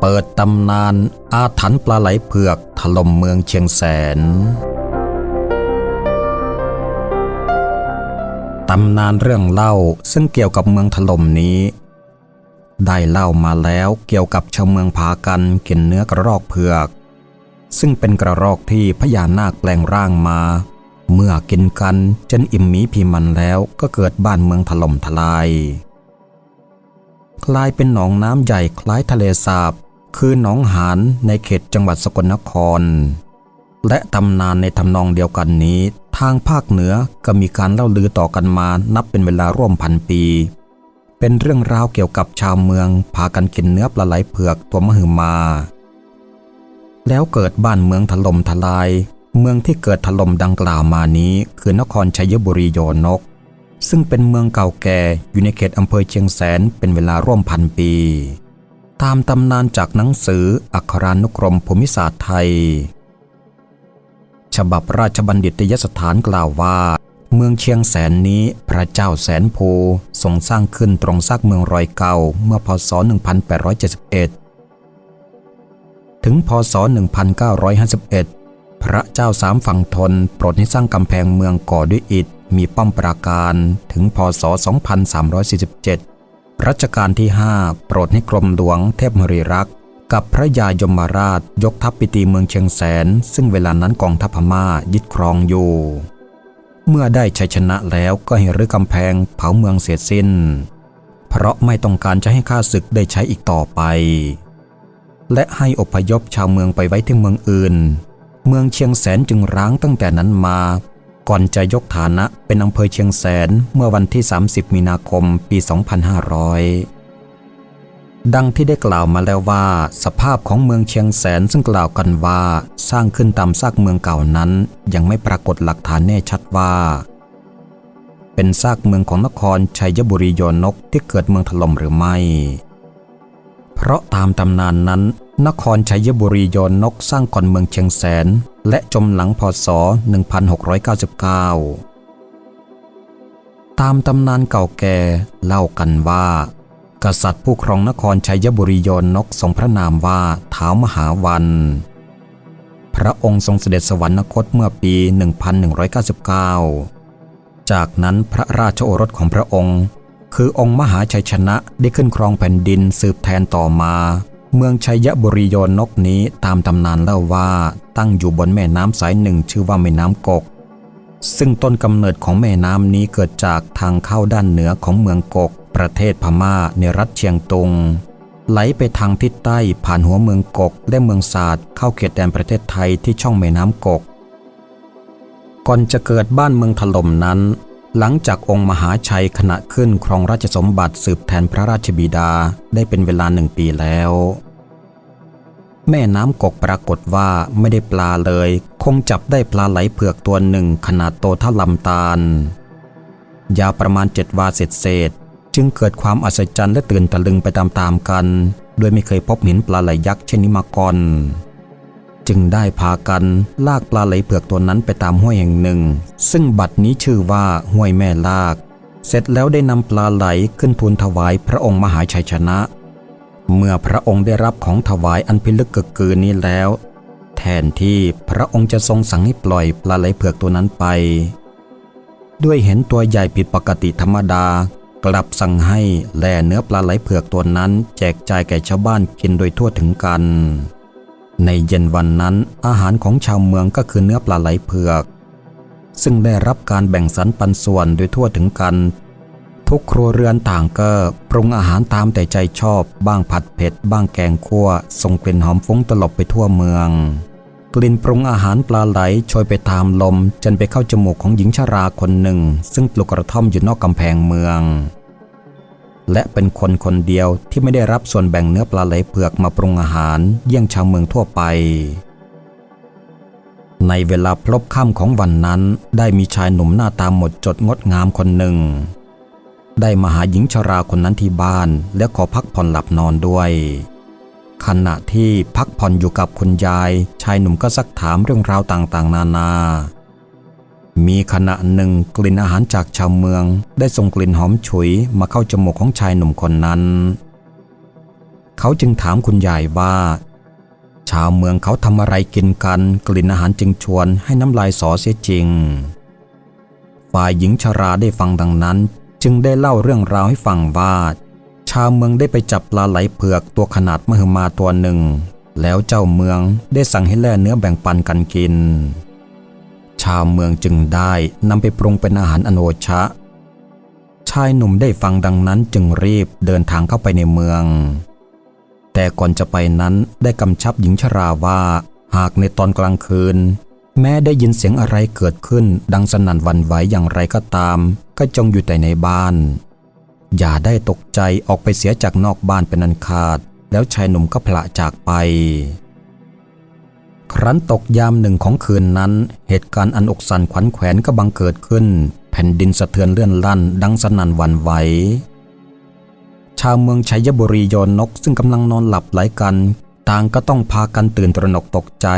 เปิดตำนานอาถรรพ์ปลาไหลเผือกถล่มเมืองเชียงแสน ตำนานเรื่องเล่าซึ่งเกี่ยวกับเมืองถล่มนี้ ได้เล่ามาแล้วเกี่ยวกับชาวเมืองพากันกินเนื้อกระรอกเผือก ซึ่งเป็นกระรอกที่พญานาคแปลงร่างมา เมื่อกินกันจนอิ่มมีพีมันแล้วก็เกิดบ้านเมืองถล่มทลายกลายเป็นหนองน้ำใหญ่คล้ายทะเลสาบ คือหนองหานในเขตจังหวัดสกลนคร และตำนานในทำนองเดียวกันนี้ ทางภาคเหนือก็มีการเล่าลือต่อกันมานับเป็นเวลาร่วมพันปี เป็นเรื่องราวเกี่ยวกับชาวเมืองพากันกินเนื้อปลาไหลเผือกตัวมหึมา แล้วเกิดบ้านเมืองถล่มทลาย เมืองที่เกิดถล่มดังกล่าวมานี้ คือนครชัยบุรีโยนก ซึ่งเป็นเมืองเก่าแก่อยู่ในเขตอำเภอเชียงแสนเป็นเวลาร่วมพันปี ตามตำนานจากหนังสืออักขรานุกรมภูมิศาสตร์ไทย ฉบับราชบัณฑิตยสถานกล่าวว่า เมืองเชียงแสนนี้พระเจ้าแสนภูทรงสร้างขึ้นตรงซากเมืองรอยเก่าเมื่อพศ 1871 ถึงพศ 1951 พระเจ้าสามฝั่งทนโปรดให้สร้างกำแพงเมืองก่อด้วยอิฐมีป้อมปราการถึงพศ 2347 รัชกาลที่ 5 โปรดให้กรมหลวงเทพมรีรักษ์กับพระยายมราชยกทัพไปตีเมืองเชียงแสน ซึ่งเวลานั้นกองทัพพม่ายึดครองอยู่ เมื่อได้ชัยชนะแล้วก็ให้รื้อกำแพงเผาเมืองเสียสิ้น เพราะไม่ต้องการจะให้ข้าศึกได้ใช้อีกต่อไป และให้อพยพชาวเมืองไปไว้ที่เมืองอื่น เมืองเชียงแสนจึงร้างตั้งแต่นั้นมา ก่อนจะยกฐานะเป็นอำเภอเชียงแสนเมื่อวันที่ 30 มีนาคมปี 2500 ดังที่ได้กล่าวมาแล้วว่า สภาพของเมืองเชียงแสนซึ่งกล่าวกันว่าสร้างขึ้นตามซากเมืองเก่านั้น ยังไม่ปรากฏหลักฐานแน่ชัดว่า เป็นซากเมืองของนครชัยบุรีโยนกที่เกิดเมืองถล่มหรือไม่ เพราะตามตำนานนั้น นครชัยบุรีโยนกสร้างก่อนเมืองเชียงแสน และจมหลังพศ 1699 ตามตำนานเก่าแก่เล่ากันว่า กษัตริย์ผู้ครองนครชัยบุรีโยนกทรงพระนามว่าท้าวมหาวัน พระองค์ทรงเสด็จสวรรคตเมื่อปี 1199 จากนั้นพระราชโอรสของพระองค์ คือองค์มหาชัยชนะได้ขึ้นครองแผ่นดินสืบแทนต่อมา เมืองชัยบุรีโยนกนี้ตามตำนานเล่าว่าตั้งอยู่บนแม่น้ำสายหนึ่งชื่อว่าแม่น้ำกก ซึ่งต้นกำเนิดของแม่น้ำนี้เกิดจากทางเข้าด้านเหนือของเมืองกก ประเทศพม่าในรัฐเชียงตุง ไหลไปทางทิศใต้ผ่านหัวเมืองกกและเมืองศาสตร์เข้าเขตแดนประเทศไทยที่ช่องแม่น้ำกก ก่อนจะเกิดบ้านเมืองถล่มนั้น หลังจากองค์มหาชัยขณะขึ้นครองราชสมบัติสืบแทนพระราชบิดาได้เป็นเวลาหนึ่งปีแล้ว แม่น้ำกกปรากฏว่าไม่ได้ปลาเลย คงจับได้ปลาไหลเผือกตัวหนึ่งขนาดโตเท่าลำตาล ยาวประมาณเจ็ดวาเศษเศษ จึงเกิดความอัศจรรย์และตื่นตะลึงไปตามๆกัน โดยไม่เคยพบเห็นปลาไหลยักษ์เช่นนี้มาก่อน จึงได้พากันลากปลาไหลเผือกตัวนั้นไปตามห้วยแห่งหนึ่ง ซึ่งบัดนี้ชื่อว่าห้วยแม่ลาก เสร็จแล้วได้นำปลาไหลขึ้นทูลถวายพระองค์มหาชัยชนะ เมื่อพระองค์ได้รับของถวายอันพิลึกกึกกือนี้แล้ว แทนที่พระองค์จะทรงสั่งให้ปล่อยปลาไหลเผือกตัวนั้นไป ด้วยเห็นตัวใหญ่ผิดปกติธรรมดากลับสั่งให้แล่เนื้อปลาไหลเผือกตัวนั้น แจกจ่ายแก่ชาวบ้านกินโดยทั่วถึงกัน ในเย็นวันนั้นอาหารของชาวเมืองก็คือเนื้อปลาไหลเผือก ซึ่งได้รับการแบ่งสรรปันส่วนโดยทั่วถึงกัน ทุกครัวเรือนต่างก็ปรุงอาหารตามแต่ใจชอบ บ้างผัดเผ็ด บ้างแกงคั่วส่งกลิ่นหอมฟุ้งตลบไปทั่วเมือง กลิ่นปรุงอาหารปลาไหลโชยไปตามลม จนไปเข้าจมูกของหญิงชราคนหนึ่ง ซึ่งปลูกกระท่อมอยู่นอกกำแพงเมือง และเป็นคนคนเดียวที่ไม่ได้รับส่วนแบ่งเนื้อปลาไหลเผือกมาปรุงอาหารเยี่ยงชาวเมืองทั่วไป ในเวลาพลบค่ำของวันนั้นได้มีชายหนุ่มหน้าตาหมดจดงดงามคนหนึ่ง ได้มาหาหญิงชราคนนั้นที่บ้านและขอพักผ่อนหลับนอนด้วยขณะที่พักผ่อนอยู่กับคุณยาย ชายหนุ่มก็ซักถามเรื่องราวต่างๆ นานา มีขณะหนึ่งกลิ่นอาหารจากชาวเมือง ได้ส่งกลิ่นหอมฉุยมาเข้าจมูกของชายหนุ่มคนนั้น เขาจึงถามคุณยายว่า ชาวเมืองเขาทำอะไรกินกัน กลิ่นอาหารจึงชวนให้น้ำลายสอเสียจริง ฝ่ายหญิงชราได้ฟังดังนั้น จึงได้เล่าเรื่องราวให้ฟังว่าชาวเมืองได้ไปจับปลาไหลเผือกตัวขนาดมหึมาตัวหนึ่ง แล้วเจ้าเมืองได้สั่งให้แล่เนื้อแบ่งปันกันกิน ชาวเมืองจึงได้นำไปปรุงเป็นอาหารอโนชะ ชายหนุ่มได้ฟังดังนั้นจึงรีบเดินทางเข้าไปในเมือง แต่ก่อนจะไปนั้นได้กำชับหญิงชราว่าหากในตอนกลางคืน แม้ได้ยินเสียงอะไรเกิดขึ้น ดังสนั่นวันไหวอย่างไรก็ตาม ก็จงอยู่แต่ในบ้าน อย่าได้ตกใจออกไปเสียจากนอกบ้านเป็นอันขาด แล้วชายหนุ่มก็พละจากไป ครั้นตกยามหนึ่งของคืนนั้น เหตุการณ์อันอกสันขวัญแขวนก็บังเกิดขึ้น แผ่นดินสะเทือนเลื่อนลั่น ดังสนั่นหวันไหวชาวเมืองชัยบุรียนนกซึ่งกำลังนอนหลับไหลกัน ต่างก็ต้องพากันตื่นตระหนกตกใจ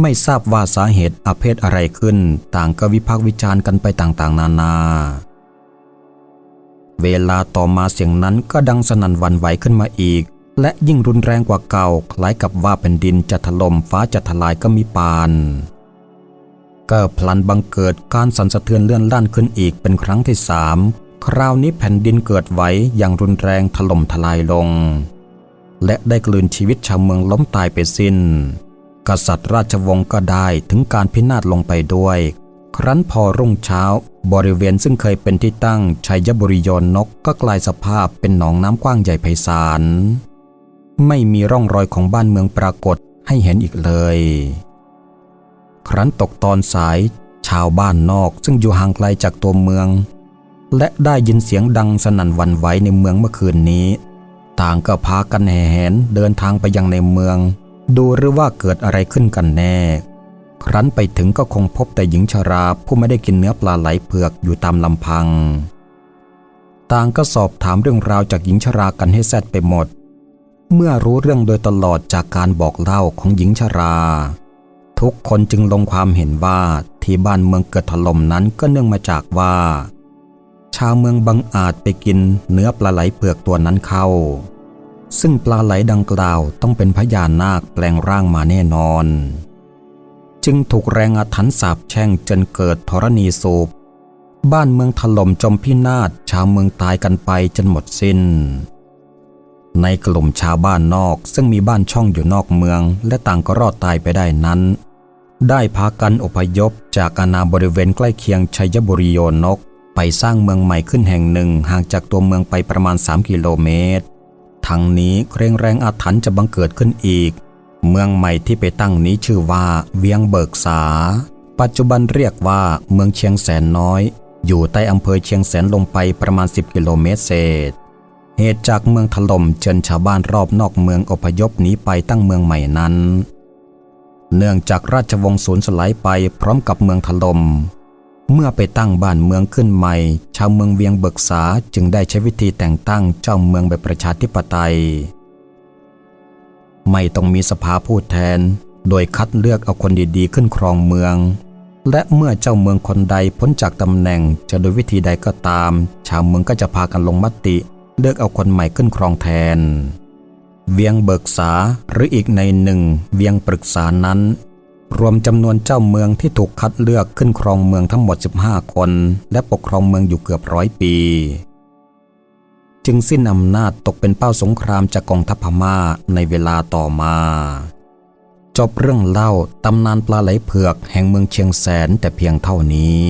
ไม่ทราบว่าสาเหตุอาเพศอะไรขึ้น ต่างก็วิพากษ์วิจารณ์กันไปต่างๆ นานา เวลาต่อมาเสียงนั้นก็ดังสนั่นหวันไหวขึ้นมาอีก และยิ่งรุนแรงกว่าเก่าคล้ายกับว่าแผ่นดินจะถล่มฟ้าจะทลายก็มีปานก็พลันบังเกิดการสั่นสะเทือนเลื่อนลั่นขึ้นอีกเป็นครั้งที่สามคราวนี้แผ่นดินเกิดไหวอย่างรุนแรงถล่มทลายลง และได้กลืนชีวิตชาวเมืองล้มตายไปสิน้น กษัตริย์ราชวงศ์ก็ได้ถึงการพินาศลงไปด้วย ครั้นพอรุ่งเช้า บริเวณซึ่งเคยเป็นที่ตั้งชัยบุรียนนกก็กลายสภาพเป็นหนองน้ำกว้างใหญ่ไพศาล ไม่มีร่องรอยของบ้านเมืองปรากฏให้เห็นอีกเลย ครั้นตกตอนสายชาวบ้านนอกซึ่งอยู่ห่างไกลจากตัวเมือง และได้ยินเสียงดังสนั่นวันไหวในเมืองเมื่อคืนนี้ ต่างก็พากันแห่แหนเดินทางไปยังในเมือง ดูหรือว่าเกิดอะไรขึ้นกันแน่ ครั้นไปถึงก็คงพบแต่หญิงชราผู้ไม่ได้กินเนื้อปลาไหลเผือกอยู่ตามลำพัง ต่างก็สอบถามเรื่องราวจากหญิงชรากันให้แซดไปหมด เมื่อรู้เรื่องโดยตลอดจากการบอกเล่าของหญิงชรา ทุกคนจึงลงความเห็นว่าที่บ้านเมืองเกิดถล่มนั้นก็เนื่องมาจากว่า ชาวเมืองบังอาจไปกินเนื้อปลาไหลเผือกตัวนั้นเข้า ซึ่งปลาไหลดังกล่าวต้องเป็นพญานาคแปลงร่างมาแน่นอน จึงถูกแรงอาถรรพ์สาปแช่งจนเกิดธรณีสูบบ้านเมืองถล่มจมพินาศชาวเมืองตายกันไปจนหมดสิน้น ในกลุ่มชาวบ้านนอก ซึ่งมีบ้านช่องอยู่นอกเมือง และต่างก็รอดตายไปได้นั้น ได้พากันอพยพจากอาณาบริเวณใกล้เคียงชัยบุรีโยนก ไปสร้างเมืองใหม่ขึ้นแห่งหนึ่งห่างจากตัวเมืองไปประมาณ 3 กิโลเมตรทั้งนี้เกรงแรงอาถรรพ์จะบังเกิดขึ้นอีก เมืองใหม่ที่ไปตั้งนี้ชื่อว่าเวียงเบิกษา ปัจจุบันเรียกว่าเมืองเชียงแสนน้อย อยู่ใต้อำเภอเชียงแสนลงไปประมาณ 10 กิโลเมตรเศษ เหตุจากเมืองถล่มจนชาวบ้านรอบนอกเมืองอพยพหนีไปตั้งเมืองใหม่นั้น เนื่องจากราชวงศ์สูญสลายไปพร้อมกับเมืองถล่มเมื่อไปตั้งบ้านเมืองขึ้นใหม่ ชาวเมืองเวียงเบิกษาจึงได้ใช้วิธีแต่งตั้งเจ้าเมืองแบบประชาธิปไตย ไม่ต้องมีสภาผู้แทน โดยคัดเลือกเอาคนดีๆ ขึ้นครองเมือง และเมื่อเจ้าเมืองคนใดพ้นจากตำแหน่งจะโดยวิธีใดก็ตาม ชาวเมืองก็จะพากันลงมติ เลือกเอาคนใหม่ขึ้นครองแทน เวียงเบิกษาหรืออีกในหนึ่งเวียงปรึกษานั้น รวมจำนวนเจ้าเมืองที่ถูกคัดเลือกขึ้นครองเมืองทั้งหมด 15 คน และปกครองเมืองอยู่เกือบร้อยปี จึงสิ้นอำนาจตกเป็นเป้าสงครามจากกองทัพพม่าในเวลาต่อมาจบเรื่องเล่าตำนานปลาไหลเผือกแห่งเมืองเชียงแสนแต่เพียงเท่านี้